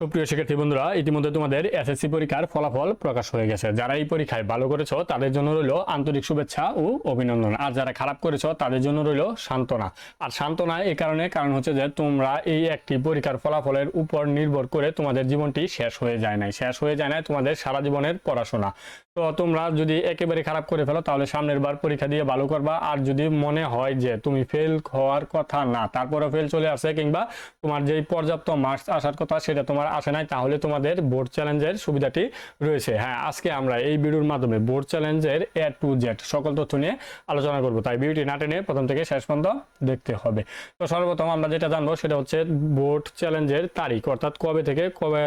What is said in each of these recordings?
প্রিয় শিক্ষার্থী বন্ধুরা, ইতিমধ্যে তোমাদের এসএসসি পরীক্ষার ফলাফল প্রকাশ হয়ে গেছে। যারা এই পরীক্ষায় ভালো করেছ, তাদের জন্য রইল আন্তরিক শুভেচ্ছা ও অভিনন্দন। আর যারা খারাপ করেছ, তাদের জন্য রইল সান্ত্বনা। আর সান্ত্বনা এই কারণে, কারণ হচ্ছে যে তোমরা এই একটি পরীক্ষার ফলাফলের উপর নির্ভর করে তোমাদের জীবনটি শেষ হয়ে যায় নাই। শেষ হয়ে যায় নাই তোমাদের সারা জীবনের পড়াশোনা। তো তোমরা যদি একেবারে খারাপ করে ফেলো, তাহলে সামনের বার পরীক্ষা দিয়ে ভালো করবা। আর যদি মনে হয় যে তুমি ফেল হওয়ার কথা না তারপরে ফেল চলে আসে কিংবা তোমার যেই পর্যাপ্ত মার্কস আসার কথা সেটা তোমার আসে নাই, তাহলে তোমাদের বোর্ড চ্যালেঞ্জের সুবিধাটি রয়েছে। হ্যাঁ আজকে আমরা এই ভিডিওর মাধ্যমে বোর্ড চ্যালেঞ্জের এ টু জেড সকল তথ্য নিয়ে আলোচনা করব। তাই ভিডিওটি না টেনে প্রথম থেকে শেষ পর্যন্ত দেখতে হবে। তো সর্বপ্রথম আমরা যেটা জানব সেটা হচ্ছে বোর্ড চ্যালেঞ্জের তারিখ, অর্থাৎ কবে থেকে কবে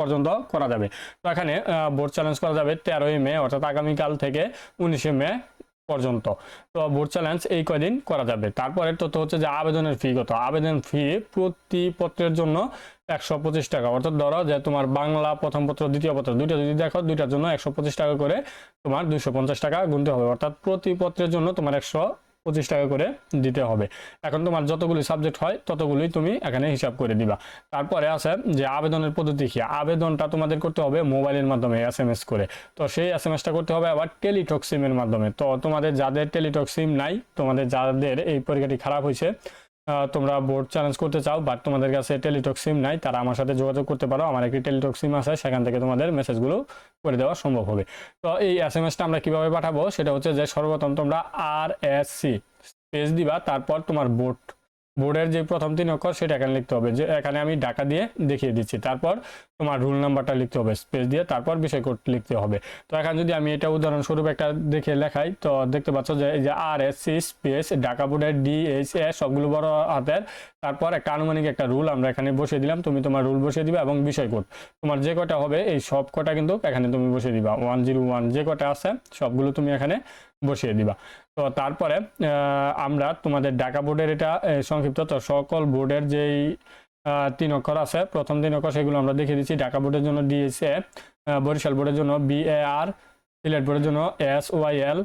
পর্যন্ত করা যাবে। তো এখানে বোর্ড চ্যালেঞ্জ করা যাবে তেরোই মে, অর্থাৎ আগামীকাল থেকে উনিশে মে পর্যন্ত। তো বোর্ড চ্যালেঞ্জ এই কয়দিন করা যাবে? তারপরে তথ্য হচ্ছে যে আবেদনের ফি কত? আবেদন ফি প্রতি পত্রের জন্য একশো পঁচিশ টাকা। অর্থাৎ ধরো যে তোমার বাংলা প্রথম পত্র, দ্বিতীয় পত্র, দুইটা যদি দেখো, দুইটার জন্য একশো পঁচিশ টাকা করে তোমার দুশো পঞ্চাশ টাকা গুনতে হবে। অর্থাৎ প্রতি পত্রের জন্য তোমার একশো পঁচিশ টাকা করে দিতে হবে। এখন তোমার যতগুলি সাবজেক্ট হয় ততগুলোই তুমি এখানে হিসাব করে দিবা। তারপরে আছে যে আবেদনের পদ্ধতি কি? আবেদনটা তোমাদের করতে হবে মোবাইলের মাধ্যমে এস এম এস করে। তো সেই এস এম এসটা করতে হবে আবার টেলিটক সিমের মাধ্যমে। তো তোমাদের যাদের টেলিটক সিম নাই, তোমাদের যাদের এই পরীক্ষাটি খারাপ হয়েছে তোমরা বোর্ড চ্যালেঞ্জ করতে চাও বাট তোমাদের কাছে টেলিটক সিম নাই, তারা আমার সাথে যোগাযোগ করতে পারো। আমার একটি টেলিটক সিম আছে, সেখান থেকে তোমাদের মেসেজগুলো করে দেওয়া সম্ভব হবে। তো এই এস এম এসটা আমরা কীভাবে পাঠাবো? সেটা হচ্ছে যে সর্বপ্রথম তোমরা আর এস সি স্পেস দিবা, তারপর তোমার বোর্ড বোর্ডের যে প্রথম তিন অক্ষর, সেটা এখানে লিখতে হবে। যে এখানে আমি ডাকা দিয়ে দেখিয়ে দিচ্ছি। তারপর তোমার রুল নাম্বারটা লিখতে হবে, স্পেস দিয়ে তারপর বিষয় কোড লিখতে হবে। তো এখন যদি আমি এটা উদাহরণস্বরূপ একটা দেখে লেখাই, তো দেখতে পাচ্ছ যে এই যে R S C space Dhaka বোর্ডের ডি এইচ সবগুলো বড় হাতের। তারপর একটা আনুমানিক একটা রুল আমরা এখানে বসিয়ে দিলাম। তুমি তোমার রুল বসিয়ে দিবে এবং বিষয় কোড। তোমার যে কটা হবে, এই সব কটা কিন্তু এখানে তুমি বসিয়ে দিবা। ওয়ান জিরো ওয়ান যে কটা আছে, সবগুলো তুমি এখানে বসিয়ে দিবা। তো তারপরে আমরা তোমাদের ঢাকা বোর্ডের এটা সংক্ষিপ্ত তো সকল বোর্ডের যেই তিন অক্ষর আছে, প্রথম তিন অক্ষর সেগুলো আমরা দেখিয়ে দিচ্ছি। ঢাকা বোর্ডের জন্য ডিএসএ বরিশাল বোর্ডের জন্য বিএআর সিলেট বোর্ডের জন্য এস ওয়াই এল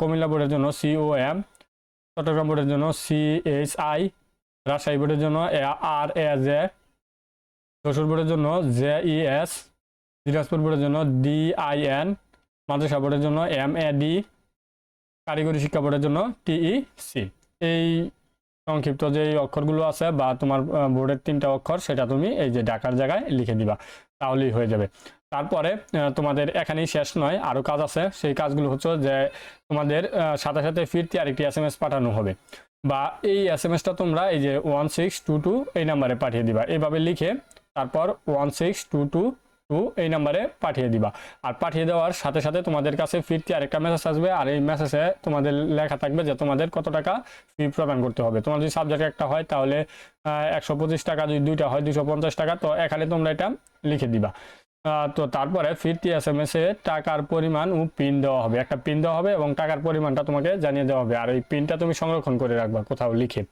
কুমিল্লা বোর্ডের জন্য সিও এম চট্টগ্রাম বোর্ডের জন্য সিএইচ আই রাজশাহী বোর্ডের জন্য আর এ জে যশোর বোর্ডের জন্য জে ই এস দিনাজপুর বোর্ডের জন্য ডি আই এন মাদ্রাসা বোর্ডের জন্য এম এ ডি কারিগরি শিক্ষা বোর্ডের জন্য টিই সি এই সংক্ষিপ্ত যে অক্ষরগুলো আছে বা তোমার বোর্ডের তিনটা অক্ষর, সেটা তুমি এই যে ডাকার জায়গায় লিখে দিবা, তাহলেই হয়ে যাবে। তারপরে তোমাদের এখানেই শেষ নয় আরও কাজ আছে। সেই কাজগুলো হচ্ছে যে তোমাদের সাথে সাথে ফিরতি আরেকটি এস এম এস পাঠানো হবে। বা এই এস এম এসটা তোমরা এই যে ওয়ান সিক্স টু টু এই নাম্বারে পাঠিয়ে দিবা। এইভাবে লিখে তারপর one six two two two এই নাম্বারে পাঠিয়ে দিবা। আর পাঠিয়ে দেওয়ার সাথে সাথে তোমাদের কাছে ফিরতি আরেকটা মেসেজ আসবে, আর এই মেসেজে তোমাদের লেখা থাকবে যে তোমাদের কত টাকা ফি প্রদান করতে হবে। তোমার যদি সাবজেক্ট একটা হয়, তাহলে একশো পঁচিশ টাকা, যদি দুইটা হয় দুশো পঞ্চাশ টাকা। তো এখানে তোমরা এটা লিখে দিবা। তো তারপরে ফিরতি এস এম এস টাকার পরিমাণ ও পিন দেওয়া হবে। একটা পিন দেওয়া হবে এবং টাকার পরিমাণটা তোমাকে জানিয়ে দেওয়া হবে। আর এই পিনটা তুমি সংরক্ষণ করে রাখবা কোথাও লিখে।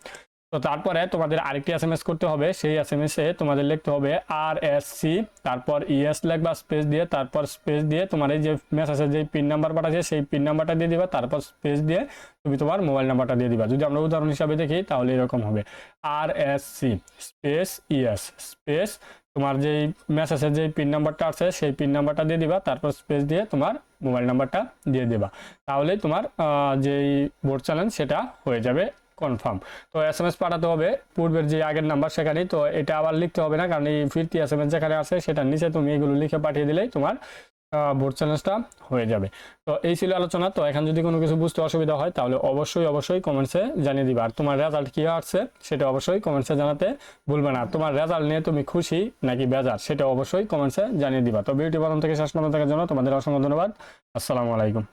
তো তারপরে তোমাদের আরেকটি এস এম এস করতে হবে। সেই এস এম এস এ তোমাদের লিখতে হবে আর এস সি তারপর ইএস লিখবা স্পেস দিয়ে, তারপর স্পেস দিয়ে তোমার এই যে মেসেজের যে পিন নাম্বার পাঠাচ্ছে, সেই পিন নাম্বারটা দিয়ে দিবা, তারপর স্পেস দিয়ে তুমি তোমার মোবাইল নাম্বারটা দিয়ে দিবা। যদি আমরা উদাহরণ হিসাবে দেখি, তাহলে এরকম হবে। R S C space E S space তোমার যেই মেসেজের যেই পিন নাম্বারটা আছে, সেই পিন নাম্বারটা দিয়ে দিবা, তারপর স্পেস দিয়ে তোমার মোবাইল নাম্বারটা দিয়ে দিবা। তাহলে তোমার যেই বোর্ড চ্যালেঞ্জ সেটা হয়ে যাবে কনফার্ম তো এস এম এস পাঠাতে হবে, পূর্বের যে আগের নাম্বার সেখানেই, তো এটা আবার লিখতে হবে না, কারণ এই ফিরতি এস এম এস যেখানে আছে সেটার নিচে তুমি এগুলো লিখে পাঠিয়ে দিলেই তোমার বোর্ড চ্যালেঞ্জটা হয়ে যাবে। তো এই ছিল আলোচনা, তো এখন যদি কোনো কিছু বুঝতে অসুবিধা হয় তাহলে অবশ্যই অবশ্যই কমেন্টসে জানিয়ে দিবা। আর তোমার রেজাল্ট কী আসছে সেটা অবশ্যই কমেন্টসে জানাতে ভুলবে না। তোমার রেজাল্ট নিয়ে তুমি খুশি নাকি বেজার সেটা অবশ্যই কমেন্টসে জানিয়ে দিবা। তো বিউটি বাদন থেকে শেষ পর্যন্ত দেখার জন্য তোমাদের অসংখ্য ধন্যবাদ। আসসালামু আলাইকুম।